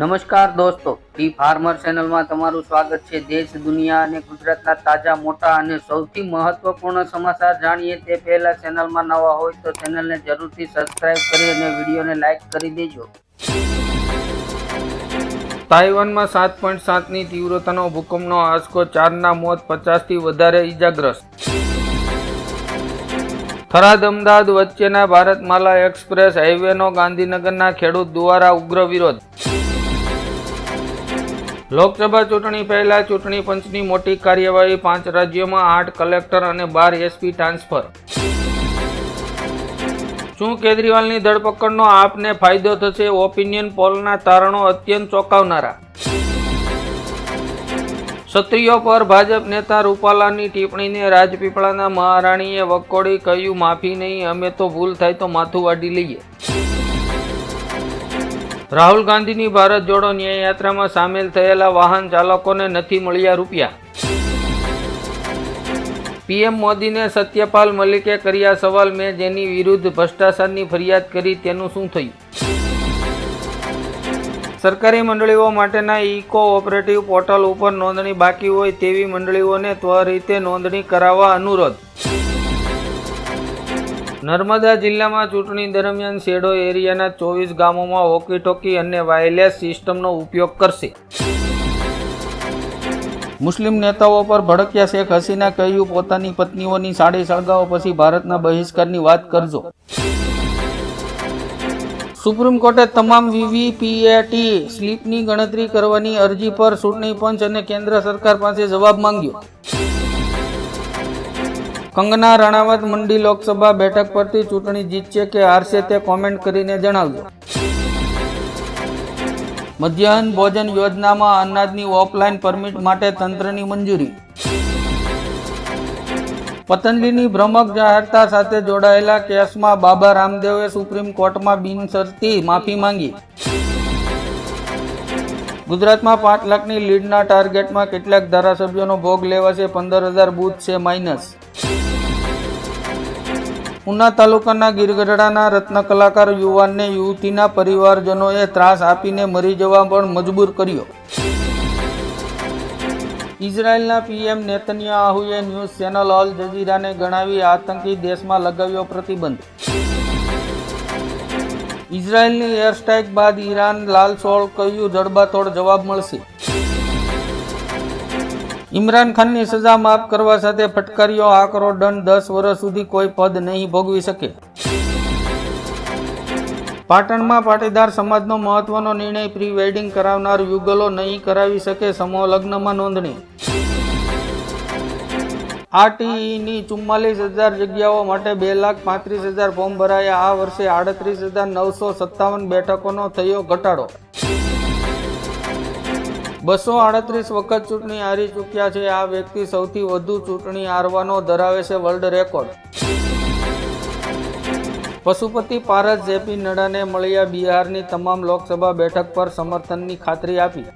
નમસ્કાર દોસ્તો, T farmer ચેનલમાં તમારું સ્વાગત છે. દેશ, દુનિયા અને ગુજરાતના તાજા, મોટા અને સૌથી મહત્વપૂર્ણ સમાચાર જાણીએ તે પહેલા ચેનલમાં નવા હોય તો ચેનલને જરૂરથી સબસ્ક્રાઇબ કરી અને વિડીયોને લાઈક કરી દેજો. તાઇવાનમાં સાત પોઈન્ટ સાતની તીવ્રતાનો ભૂકંપનો આંચકો ચારના મોત પચાસથી વધારે ઈજાગ્રસ્ત. થરાદ અમદાવાદ વચ્ચેના ભારતમાલા એક્સપ્રેસ હાઈવેનો ગાંધીનગરના ખેડૂત દ્વારા ઉગ્ર વિરોધ. લોકસભા ચૂંટણી પહેલા ચૂંટણી પંચની મોટી કાર્યવાહી પાંચ રાજ્યોમાં આઠ કલેક્ટર અને બાર એસપી ટ્રાન્સફર. શું કેજરીવાલની ધરપકડનો આપને ફાયદો થશે? ઓપિનિયન પોલના તારણો અત્યંત ચોંકાવનારા. ક્ષત્રિયો પર ભાજપ નેતા રૂપાલાની ટિપ્પણીને રાજપીપળાના મહારાણીએ વકોડી કહ્યું, માફી નહીં, અમે તો ભૂલ થાય તો માથું વાડી લઈએ. રાહુલ ગાંધીની ભારત જોડો ન્યાય યાત્રામાં સામેલ થયેલા વાહન ચાલકોને નથી મળ્યા રૂપિયા. પીએમ મોદીને સત્યપાલ મલિકે કર્યા સવાલ મેં જેની વિરુદ્ધ ભ્રષ્ટાચારની ફરિયાદ કરી તેનું શું થયું? સરકારી મંડળીઓ માટેના ઇકો ઓપરેટિવ પોર્ટલ ઉપર નોંધણી બાકી હોય તેવી મંડળીઓને ત્વરિતે નોંધણી કરાવવા અનુરોધ. નર્મદા જિલ્લામાં ચૂંટણી દરમિયાન શેડો એરિયાના ચોવીસ ગામોમાં હોકી અને વાયરલેસ સિસ્ટમનો ઉપયોગ કરશે. મુસ્લિમ નેતાઓ પર ભડક્યા શેખ હસીના કહ્યું, પોતાની પત્નીઓની સાડી સળગાવો, પછી ભારતના બહિષ્કારની વાત કરજો. સુપ્રીમ કોર્ટે તમામ વીવીપીએટી સ્લીપની ગણતરી કરવાની અરજી પર ચૂંટણી પંચ અને કેન્દ્ર સરકાર પાસે જવાબ માંગ્યો. કંગના રણાવત મંડી લોકસભા બેઠક પરથી ચૂંટણી જીતશે કે હારશે તે કોમેન્ટ કરીને જણાવજો. મધ્યાહન ભોજન યોજનામાં અનાજની ઓફલાઈન પરમિટ માટે તંત્રની મંજૂરી. પતંજલિની ભ્રમક જાહેરતા સાથે જોડાયેલા કેસમાં બાબા રામદેવે સુપ્રીમ કોર્ટમાં બિનશરતી માફી માંગી. ગુજરાતમાં પાંચ લાખની લીડના ટાર્ગેટમાં કેટલાક ધારાસભ્યોનો ભોગ લેવાશે પંદર હજાર બૂથ છે માઇનસ. ઉના તાલુકાના ગીરગઢડાના રત્ન કલાકાર યુવાનને યુવતીના પરિવારજનોએ ત્રાસ આપીને મરી જવા પણ મજબૂર કર્યો. ઇઝરાયલના પીએમ નેતન્યાહુએ ન્યૂઝ ચેનલ અલ જઝીરાને ગણાવી આતંકી દેશમાં લગાવ્યો પ્રતિબંધ. ઇઝરાયલની એર સ્ટ્રાઇક બાદ ઈરાન લાલ સોળ કહ્યું, જડબાતોડ જવાબ મળશે. ઇમરાન ખાનની સજા માફ કરવા સાથે ફટકાર્યો આકરો દંડ દસ વર્ષ સુધી કોઈ પદ નહીં ભોગવી શકે. પાટણમાં પાટીદાર સમાજનો મહત્વનો નિર્ણય પ્રી વેડિંગ કરાવનાર યુગલો નહીં કરાવી શકે સમૂહ લગ્નમાં નોંધણી. આરટીઈની ચુમ્માલીસ હજાર જગ્યાઓ માટે બે લાખ પાંત્રીસ હજાર ફોર્મ ભરાયા. આ વર્ષે આડત્રીસ હજાર નવસો સત્તાવન બેઠકોનો થયો ઘટાડો. બસો આડત્રીસ વખત ચૂંટણી હારી ચૂક્યા છે. આ વ્યક્તિ સૌથી વધુ ચૂંટણી હારવાનો ધરાવે છે world record. Pashupati Paras JP નડ્ડાને મળ્યા બિહારની તમામ લોકસભા બેઠક પર સમર્થનની ખાતરી આપી.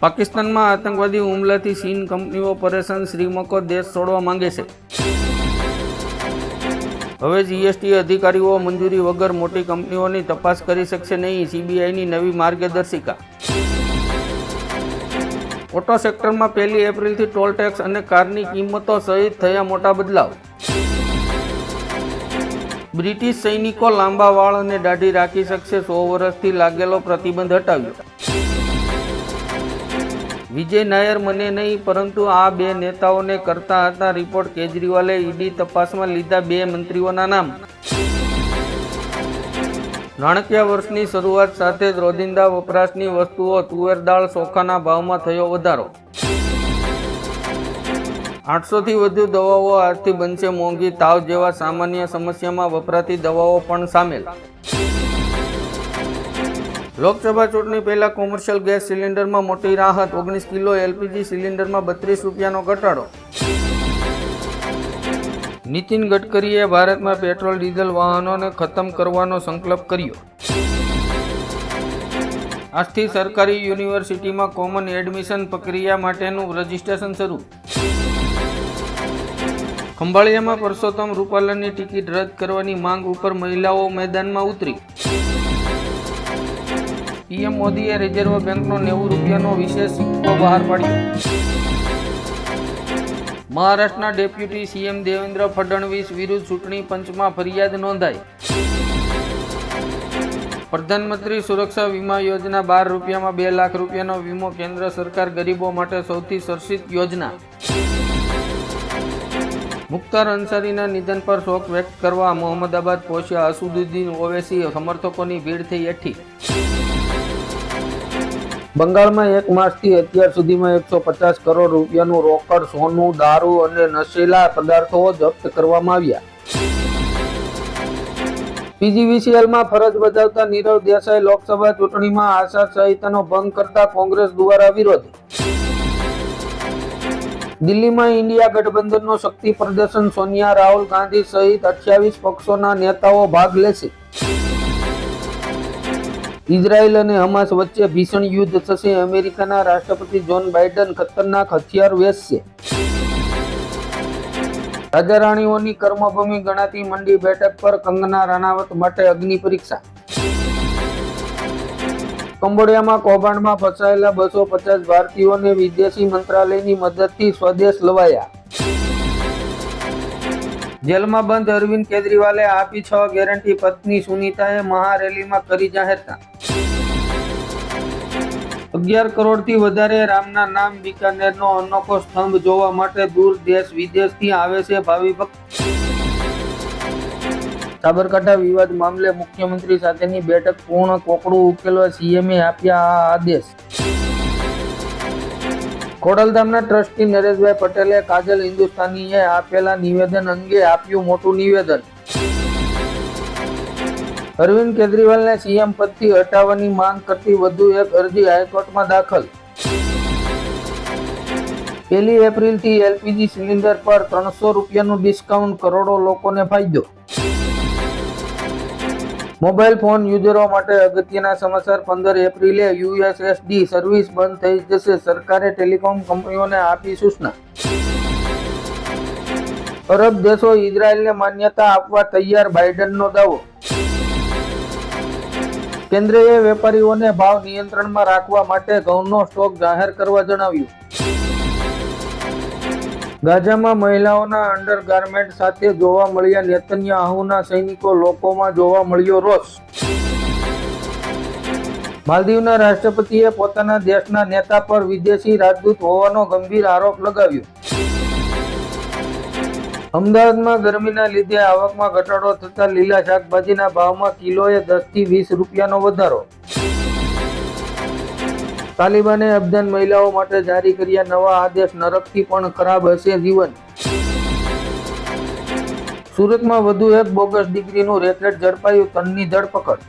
પાકિસ્તાનમાં આતંકવાદી હુમલાથી ચીન કંપનીઓ પરેશાન, શ્રીમકો દેશ છોડવા માંગે છે. હવે જીએસટી અધિકારીઓ મંજૂરી વગર મોટી કંપનીઓની તપાસ કરી શકશે નહીં સીબીઆઈની નવી માર્ગદર્શિકા. ઓટો સેક્ટરમાં પહેલી એપ્રિલથી ટોલ ટેક્સ અને કારની કિંમતો સહિત થયા મોટા બદલાવ. બ્રિટિશ સૈનિકો લાંબા વાળ અને દાઢી રાખી શકશે, સો વર્ષથી લાગેલો પ્રતિબંધ હટાવ્યો. વિજય નાયર મને નહીં, પરંતુ આ બે નેતાઓને કરતા હતા રિપોર્ટ કેજરીવાલે ઈડી તપાસમાં લીધા બે મંત્રીઓના નામ. નાણાકીય વર્ષની શરૂઆત સાથે જ રોજિંદા વપરાશની વસ્તુઓ તુવેર દાળ ચોખાના ભાવમાં થયો વધારો. આઠસોથી વધુ દવાઓ આજથી બનશે મોંઘી તાવ જેવા સામાન્ય સમસ્યામાં વપરાતી દવાઓ પણ સામેલ. લોકસભા ચૂંટણી પહેલાં કોમર્શિયલ ગેસ સિલિન્ડરમાં મોટી રાહત, ઓગણીસ કિલો એલપીજી સિલિન્ડરમાં બત્રીસ રૂપિયાનો ઘટાડો. નીતિન ગડકરીએ ભારતમાં પેટ્રોલ, ડીઝલ વાહનોને ખતમ કરવાનો સંકલ્પ કર્યો. આજથી સરકારી યુનિવર્સિટીમાં કોમન એડમિશન પ્રક્રિયા માટેનું રજિસ્ટ્રેશન શરૂ. ખંભાળિયામાં પરસોત્તમ રૂપાલાની ટિકિટ રદ કરવાની માંગ ઉપર મહિલાઓ મેદાનમાં ઉતરી. પીએમ મોદીએ રિઝર્વ બેંકનો નેવું રૂપિયાનો વિશેષ સિક્કો બહાર પાડ્યો. મહારાષ્ટ્રના ડેપ્યુટી સીએમ દેવેન્દ્ર ફડણવીસ વિરુદ્ધ ચૂંટણી પંચમાં ફરિયાદ નોંધાઈ. પ્રધાનમંત્રી સુરક્ષા વીમા યોજના બાર રૂપિયામાં બે લાખ રૂપિયાનો વીમો કેન્દ્ર સરકાર ગરીબો માટે સૌથી સરસિત યોજના. મુખ્તાર અંસારીના નિધન પર શોક વ્યક્ત કરવા મોહમ્મદાબાદ પહોંચ્યા અસુદુદ્દીન ઓવેસી સમર્થકોની ભીડ થઈ એઠી. બંગાળમાં એક માસથી અત્યાર સુધીમાં એકસો પચાસ કરોડ રૂપિયાનું રોકડ, સોનું, દારૂ અને નશીલા પદાર્થો જપ્ત કરવામાં આવ્યા. પીજીવીસીએલમાં ફરજ બજાવતા નીરવ દેસાઈ લોકસભા ચૂંટણીમાં આચાર સંહિતાનો ભંગ કરતા કોંગ્રેસ દ્વારા વિરોધ. દિલ્હીમાં ઇન્ડિયા ગઠબંધનનો શક્તિ પ્રદર્શન, સોનિયા, રાહુલ ગાંધી સહિત અઠ્યાવીસ પક્ષોના નેતાઓ ભાગ લેશે. ઇઝરાયલ અને હમાસ વચ્ચે ભીષણ યુદ્ધ થશે. અમેરિકાના રાષ્ટ્રપતિ જોન બાઇડન ખતરનાક હથિયાર વેચશે. રાજા કર્મભૂમિ ગણાતી મંડી બેઠક પર કંગના રાણાવત માટે અગ્નિ પરીક્ષા. કંબોડિયામાં કૌભાંડમાં ફસાયેલા બસો પચાસ ભારતીયોને વિદેશી મંત્રાલયની મદદથી સ્વદેશ લવાયા. જેલમાં બંધ અરવિંદ કેજરીવાલે આપી છ ગેરંટી પત્ની સુનીતાએ મહારેલીમાં કરી જાહેરતા અગિયાર કરોડથી વધારે રામના નામ બિકાનેરનો અનોખો સ્તંભ જોવા માટે દૂર દેશ વિદેશથી આવે છે ભાવિ ભક્ત. સાબરકાંઠા વિવાદ મામલે મુખ્યમંત્રી સાથેની બેઠક પૂર્ણ કોકડું ઉકેલવા સીએમએ આપ્યા આ આદેશ. ખોડલધામના ટ્રસ્ટી નરેશભાઈ પટેલે કાજલ હિન્દુસ્તાનીએ આપેલા નિવેદન અંગે આપ્યું મોટું નિવેદન. અરવિંદ કેજરીવાલને સીએમ પદથી હટાવવાની માંગ કરતી વધુ એક અરજી હાઈકોર્ટમાં દાખલ. પહેલી એપ્રિલથી એલપીજી સિલિન્ડર પર ત્રણસો રૂપિયાનું ડિસ્કાઉન્ટ કરોડો લોકોને ફાયદો. મોબાઈલ ફોન યુઝરો માટે અગત્યના સમાચાર પંદર એપ્રિલે યુએસએસડી સર્વિસ બંધ થઈ જશે, સરકારે ટેલિકોમ કંપનીઓને આપી સૂચના. અરબ દેશો ઇઝરાયલને માન્યતા આપવા તૈયાર બાઇડનનો દાવો. કેન્દ્રએ વેપારીઓને ભાવ નિયંત્રણમાં રાખવા માટે ઘઉંનો સ્ટોક જાહેર કરવા જણાવ્યું. ગાઝામાં મહિલાઓના અંડરગાર્મેન્ટ સાથે જોવા મળ્યા નેતન્યાહુના સૈનિકો લોકોમાં જોવા મળ્યો રોષ. માલદીવના રાષ્ટ્રપતિએ પોતાના દેશના નેતા પર વિદેશી રાજદૂત હોવાનો ગંભીર આરોપ લગાવ્યો. અમદાવાદમાં ગરમીના લીધે આવકમાં ઘટાડો થતા લીલા શાકભાજીના ભાવમાં કિલોએ દસથી વીસ રૂપિયાનો વધારો. તાલિબાને અફઘાન મહિલાઓ માટે જારી કર્યા નવા આદેશ, નરકથી પણ ખરાબ હશે જીવન. સુરતમાં વધુ એક બોગસ ડિગ્રીનું રેકેટ ઝડપાયું તનની ધરપકડ.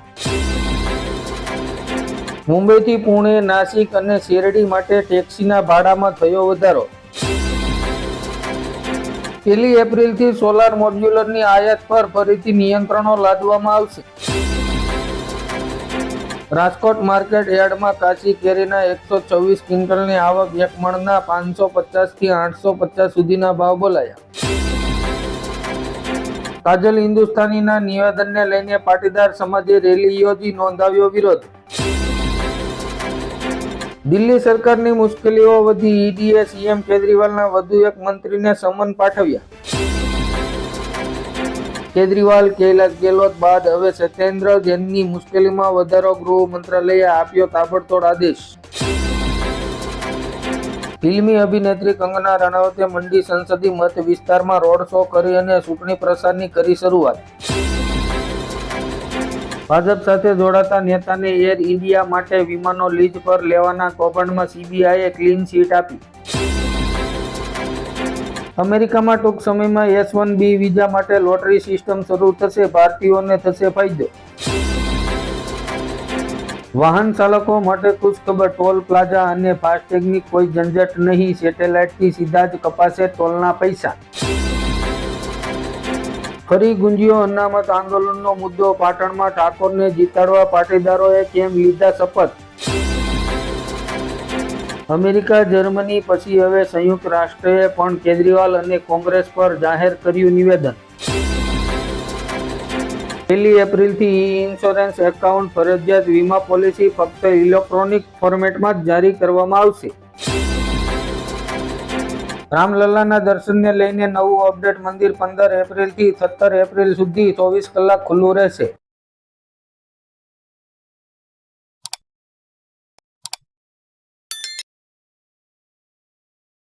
મુંબઈથી પુણે, નાસિક અને શેરડી માટે ટેક્સીના ભાડામાં થયો વધારો. પહેલી એપ્રિલથી સોલાર મોડ્યુલરની આયાત પર ફરીથી નિયંત્રણો લાદવામાં આવશે. રાજકોટ માર્કેટ યાર્ડમાં કાચી કેરીના એકસો ચોવીસ ક્વિન્ટલની આવક એક મણના પાંચસો પચાસથી આઠસો પચાસ સુધીના ભાવ બોલાયા. કાજલ હિન્દુસ્તાનીના નિવેદનને લઈને પાટીદાર સમાજે રેલી યોજી નોંધાવ્યો વિરોધ. દિલ્હી સરકારની મુશ્કેલીઓ વધી ઈડીએ સીએમ કેજરીવાલના વધુ એક મંત્રીને સમન પાઠવ્યા. કેજરીવાલ કૈલાસ ગેહલોત બાદ હવે સત્યેન્દ્ર જૈનની મુશ્કેલીમાં વધારો ગૃહ મંત્રાલયે આપ્યો તાબડતોડ આદેશ. ફિલ્મી અભિનેત્રી કંગના રણાવતે મંડી સંસદીય મત વિસ્તારમાં રોડ શો કરી અને ચૂંટણી પ્રચારની કરી શરૂઆત. ભાજપ સાથે જોડાતા નેતાને એર ઇન્ડિયા માટે વિમાનો લીઝ પર લેવાના કૌભાંડમાં સીબીઆઈએ ક્લીન ચીટ આપી. અમેરિકામાં ટૂંક સમયમાં એસ વન બી વિઝા માટે લોટરી સિસ્ટમ શરૂ થશે, ભારતીયોને થશે ફાયદો. વાહન ચાલકો માટે ખુશખબર ટોલ પ્લાઝા અને ફાસ્ટેગની કોઈ ઝંઝટ નહીં, સેટેલાઇટથી સીધા જ કપાશે ટોલના પૈસા. ફરી ગુંજ્યો અનામત આંદોલનનો મુદ્દો પાટણમાં ઠાકોરને જીતાડવા પાટીદારોએ કેમ લીધા શપથ? અમેરિકા, જર્મની, પછી હવે સંયુક્ત રાષ્ટ્રએ પણ કેજરીવાલ અને કોંગ્રેસ પર જાહેર કર્યું નિવેદન. પહેલી એપ્રિલથી ઈ ઇન્સ્યોરન્સ એકાઉન્ટ ફરજિયાત વીમા પોલિસી ફક્ત ઇલેક્ટ્રોનિક ફોર્મેટમાં જ જારી કરવામાં આવશે. રામલલ્લાના દર્શનને લઈને નવું અપડેટ મંદિર પંદર એપ્રિલથી સત્તર એપ્રિલ સુધી ચોવીસ કલાક ખુલ્લું રહેશે.